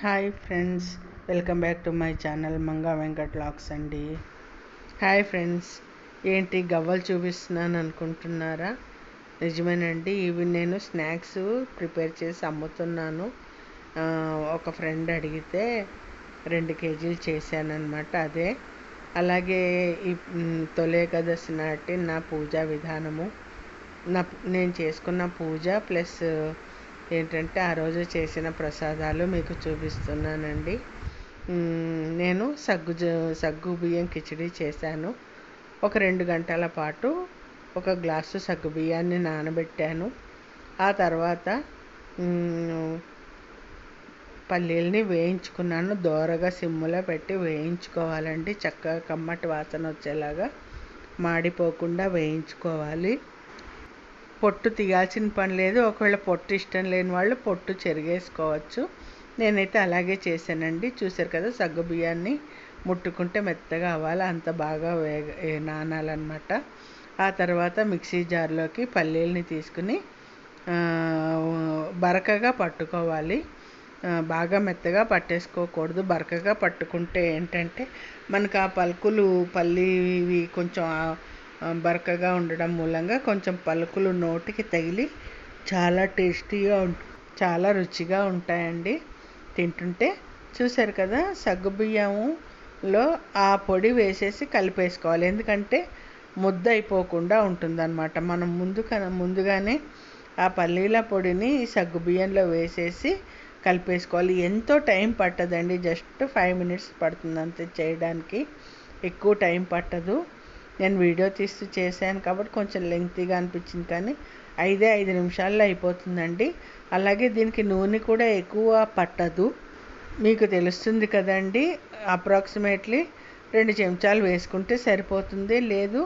Hi friends welcome back to my channel Manga Venkat లాక్స్ అండి. Hi friends ఏంటి గవ్వలు చూపిస్తున్నాను అనుకుంటున్నారా? నిజమేనండి ఇవి నేను స్నాక్స్ ప్రిపేర్ చేసి అమ్ముతున్నాను. ఒక ఫ్రెండ్ అడిగితే రెండు కేజీలు చేశానమాట అదే. అలాగే ఈ తొలేకదశి నాటి నా పూజా విధానము. నా నేను చేసుకున్న పూజ ప్లస్ ఏంటంటే ఆ రోజు చేసిన ప్రసాదాలు మీకు చూపిస్తున్నానండి. నేను సగ్గు సగ్గు బియ్యం కిచిడి చేశాను. ఒక రెండు గంటల పాటు ఒక గ్లాసు సగ్గు బియ్యాన్ని నానబెట్టాను. ఆ తర్వాత పల్లీల్ని వేయించుకున్నాను. దోరగా సిమ్ములో పెట్టి వేయించుకోవాలండి. చక్కగా కమ్మటి వాసన వచ్చేలాగా మాడిపోకుండా వేయించుకోవాలి. పొట్టు తీయాల్సిన పని లేదు. ఒకవేళ పొట్టు ఇష్టం లేని వాళ్ళు పొట్టు చెరిగేసుకోవచ్చు. నేనైతే అలాగే చేశానండి. చూశారు కదా సగ్గు బియ్యాన్ని ముట్టుకుంటే మెత్తగా అవ్వాలి. అంత బాగా వేగ నానాలన్నమాట. ఆ తర్వాత మిక్సీ జార్లోకి పల్లీల్ని తీసుకుని బరకగా పట్టుకోవాలి. బాగా మెత్తగా పట్టేసుకోకూడదు. బరకగా పట్టుకుంటే ఏంటంటే మనకు ఆ పలుకులు పల్లీవి కొంచెం బరకగా ఉండడం మూలంగా కొంచెం పలుకులు నోటికి తగిలి చాలా టేస్టీగా చాలా రుచిగా ఉంటాయండి. తింటుంటే చూశారు కదా సగ్గుబియ్యంలో ఆ పొడి వేసేసి కలిపేసుకోవాలి. ఎందుకంటే ముద్ద అయిపోకుండా ఉంటుందన్నమాట. మనం ముందు కన- ముందుగానే ఆ పల్లీల పొడిని సగ్గుబియ్యంలో వేసేసి కలిపేసుకోవాలి. ఎంతో టైం పట్టదండి. జస్ట్ ఫైవ్ మినిట్స్ పడుతుంది అంతే చేయడానికి. ఎక్కువ టైం పట్టదు. నేను వీడియో తీస్తూ చేశాను కాబట్టి కొంచెం లెంగ్తీగా అనిపించింది కానీ ఐదే ఐదు నిమిషాల్లో అయిపోతుందండి. అలాగే దీనికి నూనె కూడా ఎక్కువ పట్టదు. మీకు తెలుస్తుంది కదండి అప్రాక్సిమేట్లీ రెండు చెంచాలు వేసుకుంటే సరిపోతుంది. లేదు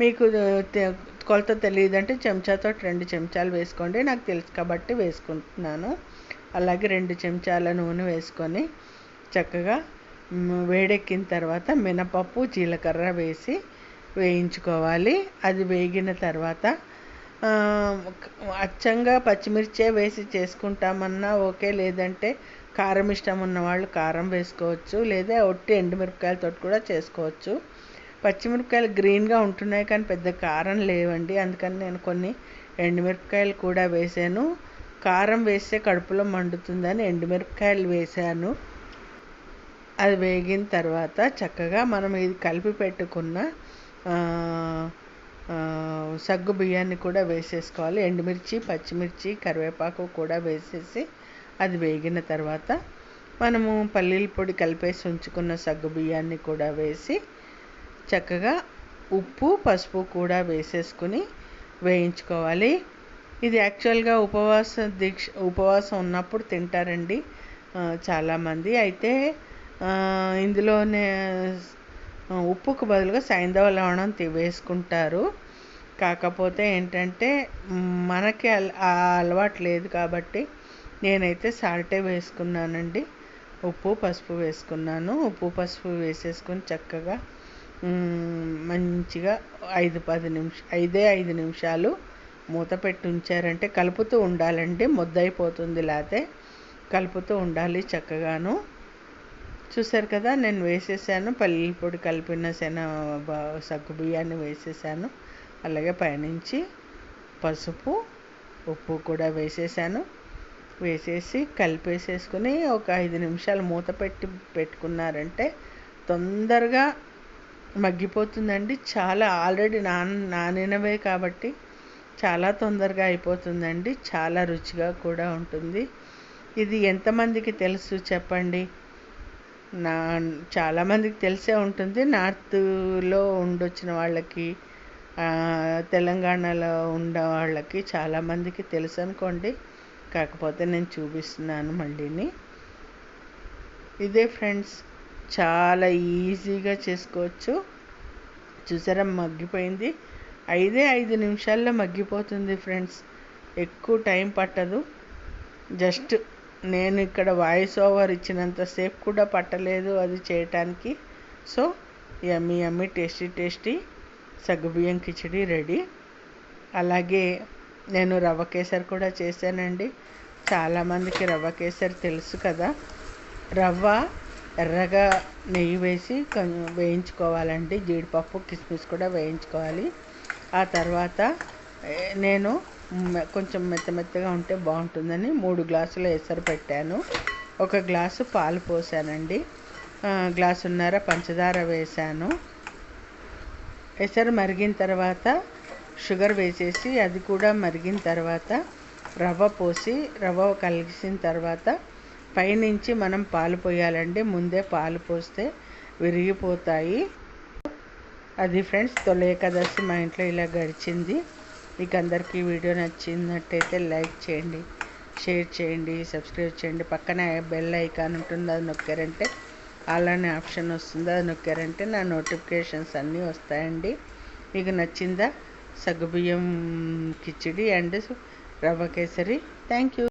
మీకు కొలత తెలియదంటే చెంచాతో రెండు చెంచాలు వేసుకోండి. నాకు తెలుసు కాబట్టి వేసుకుంటున్నాను. అలాగే రెండు చెంచాల నూనె వేసుకొని చక్కగా వేడెక్కిన తర్వాత మినపప్పు జీలకర్ర వేసి వేయించుకోవాలి. అది వేగిన తర్వాత అచ్చంగా పచ్చిమిర్చే వేసి చేసుకుంటామన్నా ఓకే. లేదంటే కారం ఇష్టం ఉన్నవాళ్ళు కారం వేసుకోవచ్చు. లేదా ఒట్టి ఎండుమిరపకాయలతో కూడా చేసుకోవచ్చు. పచ్చిమిరపకాయలు గ్రీన్గా ఉంటున్నాయి కానీ పెద్ద కారం లేవండి. అందుకని నేను కొన్ని ఎండుమిరపకాయలు కూడా వేసాను. కారం వేస్తే కడుపులో మండుతుందని ఎండుమిరపకాయలు వేసాను. అది వేగిన తర్వాత చక్కగా మనం ఇది కలిపి పెట్టుకున్న సగ్గు బియ్యాన్ని కూడా వేసేసుకోవాలి. ఎండుమిర్చి పచ్చిమిర్చి కరివేపాకు కూడా వేసేసి అది వేగిన తర్వాత మనము పల్లీల పొడి కలిపేసి ఉంచుకున్న సగ్గు బియ్యాన్ని కూడా వేసి చక్కగా ఉప్పు పసుపు కూడా వేసేసుకుని వేయించుకోవాలి. ఇది యాక్చువల్గా ఉపవాస దీక్ష ఉపవాసం ఉన్నప్పుడు తింటారండి చాలామంది. అయితే ఇందులోనే ఉప్పుకు బదులుగా సైంధవ లవణం వేసుకుంటారు. కాకపోతే ఏంటంటే మనకి ఆ అలవాటు లేదు కాబట్టి నేనైతే సాల్టే వేసుకున్నానండి. ఉప్పు పసుపు వేసుకున్నాను. ఉప్పు పసుపు వేసేసుకుని చక్కగా మంచిగా ఐదు పది నిమిష ఐదే ఐదు నిమిషాలు మూత పెట్టి ఉంచారంటే కలుపుతూ ఉండాలండి. ముద్దయిపోతుంది లేకపోతే కలుపుతూ ఉండాలి చక్కగాను. చూసారు కదా నేను వేసేసాను. పల్లీల పొడి కలిపిన శన సగ్గు బియ్యాన్ని వేసేసాను. అలాగే పైనుంచి పసుపు ఉప్పు కూడా వేసేసాను. వేసేసి కలిపేసేసుకుని ఒక ఐదు నిమిషాలు మూత పెట్టి పెట్టుకున్నారంటే తొందరగా మగ్గిపోతుందండి. చాలా ఆల్రెడీ నాన్ నానినవే కాబట్టి చాలా తొందరగా అయిపోతుందండి. చాలా రుచిగా కూడా ఉంటుంది. ఇది ఎంతమందికి తెలుసు చెప్పండి? నా చాలామందికి తెలిసే ఉంటుంది. నార్త్లో ఉండొచ్చిన వాళ్ళకి తెలంగాణలో ఉన్న వాళ్ళకి చాలామందికి తెలుసు అనుకోండి. కాకపోతే నేను చూపిస్తున్నాను మళ్ళీని. ఇదే ఫ్రెండ్స్ చాలా ఈజీగా చేసుకోవచ్చు. చూసారా మగ్గిపోయింది. ఐదే ఐదు నిమిషాల్లో మగ్గిపోతుంది ఫ్రెండ్స్. ఎక్కువ టైం పట్టదు. జస్ట్ నేను ఇక్కడ వాయిస్ ఓవర్ ఇచ్చినంతసేపు కూడా పట్టలేదు అది చేయటానికి. So yummy yummy tasty tasty సగ్గుబియ్యం కిచిడి రెడీ అలాగే నేను రవ్వ కేసరి కూడా చేశానండి చాలామందికి రవ్వ కేసరి తెలుసు కదా రవ్వ ఎర్రగా నెయ్యి వేసి వేయించుకోవాలండి జీడిపప్పు కిస్మిస్ కూడా వేయించుకోవాలి ఆ తర్వాత నేను కొంచెం మెత్త మెత్తగా ఉంటే బాగుంటుందని మూడు గ్లాసుల ఎసరు పెట్టాను. ఒక గ్లాసు పాలు పోసానండి. గ్లాసున్నర పంచదార వేసాను. ఎసరు మరిగిన తర్వాత షుగర్ వేసేసి అది కూడా మరిగిన తర్వాత రవ్వ పోసి రవ్వ కలిసిన తర్వాత పైనుంచి మనం పాలు పోయాలండి. ముందే పాలు పోస్తే విరిగిపోతాయి. అది ఫ్రెండ్స్ తొలి ఏకాదశి మా ఇంట్లో ఇలా గడిచింది. మీకు అందరికీ వీడియో నచ్చినట్టయితే లైక్ చేయండి షేర్ చేయండి సబ్స్క్రైబ్ చేయండి. పక్కన బెల్ ఐకాన్ ఉంటుంది అది నొక్కారంటే అలానే ఆప్షన్ వస్తుంది అది నొక్కారంటే నా నోటిఫికేషన్స్ అన్నీ వస్తాయండి. మీకు నచ్చిందా? సగ్గుబియ్యం కిచిడి అండ్ రవ్వ కేసరి. Thank you.